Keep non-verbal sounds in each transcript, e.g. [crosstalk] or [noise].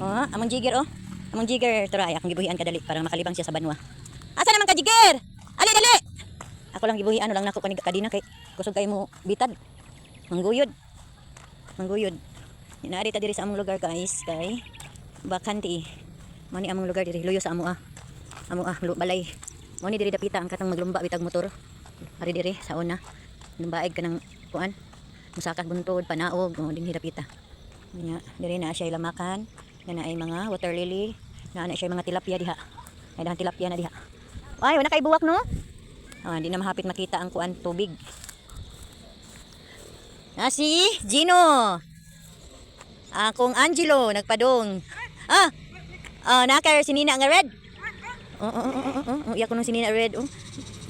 Oh, amang jigger oh. Amang jigger turay akong gibuhian kadali para makalibang siya sa banwa. Asa naman ka jigger? Ali dali. Ako lang gibuhian ano lang nako kanig kadina kay kusog kay mo bitad. Mangguyod. Mangguyod. Inaari ta diri sa among lugar guys kay bakanti. Mani among lugar diri luyo sa amo ah. Amo ah balay. Mo ni diri dapita ang katang maglumba bitag motor. Ari diri sa una. Lumbaig ka ng kuan. Musakag buntod, panaog, mo din dapita. Nya, diri na siya ilamakan. Na ay mga water lily. Na na siya mga tilapia diha. Ay dahan tilapia na diha. Ay, wala kay buwak no? Ah, di na mahapit makita ang kuan tubig. Ah, si Gino. Akong Angelo nagpadong. Ah. Ah, nakar si Nina nga red. Oh, oh, oh, oh, oh, oh. Iyak ko nung si Nina red. Oh.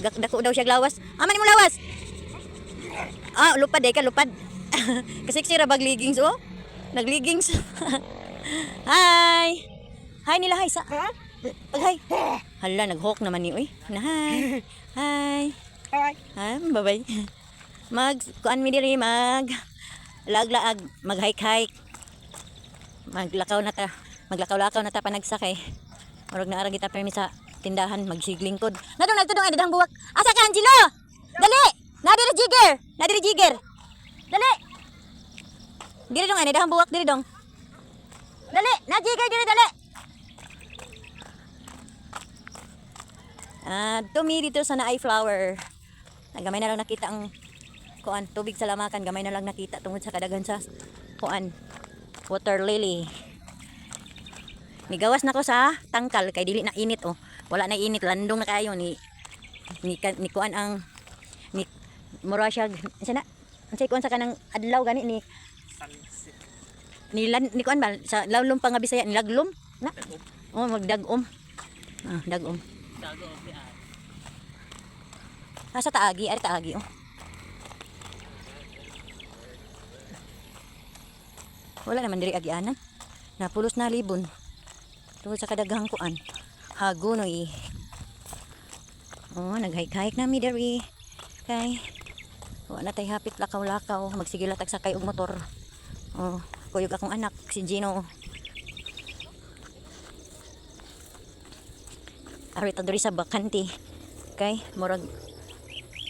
Dak dako daw siya lawas. Aman mo lawas. Ah, lupad eh ka, lupad. [laughs] Kasi sira bag leggings oh. Nagleggings. [laughs] hi. Hi nila, hi sa. Pag hi. Hala, naghawk naman ni oy. Na hi. Hi. Hi. Ha, bye-bye. Mag kuan mi diri mag laglaag, mag hike-hike. Maglakaw na ta. Maglakaw-lakaw na ta panagsakay. Murag na ara kita permi sa tindahan magsiglingkod. Nadong nagtudong ay dadang buwak. Asa ka Angelo? Dali. Na diri jigger. Na diri jigger. Dali. Diri dong ay dadang buwak diri dong. Dali, na jigger diri dali. Ah, tumi dito sa naay flower. Nagamay na lang nakita ang kuan tubig sa lamakan, gamay na lang nakita tungod sa kadagan sa kuan water lily. Nigawas na ko sa tangkal kay dili na init oh. Wala na init landong na kayo ni ni, ni kuan ang ni mura siya siya na unsay kuan sa kanang adlaw gani ni ni lan, ni kuan ba sa lawlom pa nga bisaya ni laglom na oh magdagom ah dagom Ah, sa taagi, ari taagi oh. Wala naman diri agianan. Napulos na libon. Tungod sa kadaghang kuan. Hago. Oh, naghayk-hayk na mi diri. Kay wala na tay hapit lakaw-lakaw, magsigila tag sakay og motor. Oh, kuyog akong anak. Si Gino. Ari ta diri sa bakanti. Kay murag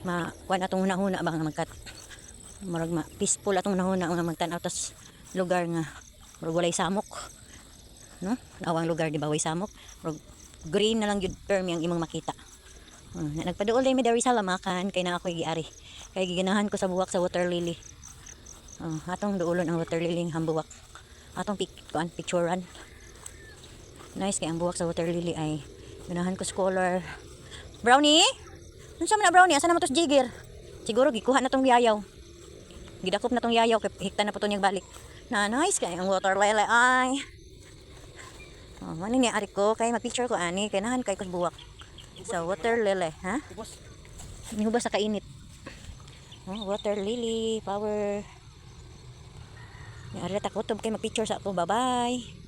ma kuan atong hunahuna bang magkat murag ma peaceful atong nahuna nga magtan-aw tas lugar nga murag walay samok. No? Awang lugar di ba way samok. Murag green na lang jud term yang imong makita. Uh, nagpaduol day mi dari sa lamakan kay na ako giari. Kay giganahan ko sa buwak sa water lily uh, atong duolon ang water lily ang buwak atong pic kuan picturean nice kay ang buwak sa water lily ay ganahan ko scholar brownie Unsa man na brownie? Asa na mo tos jigger? Siguro gikuha na tong yayaw. Gidakop na tong yayaw kay hikta na po niyang balik. Na nice kay ang water lily ay. Oh, man ni ari ko kay mag-picture ko ani kay nahan kay kus buwak. Sa water lily, ha? Ubos. Nihubas sa kainit. Oh, water lily, power. Ni ari ta kutob kay mag-picture sa ako. Bye-bye.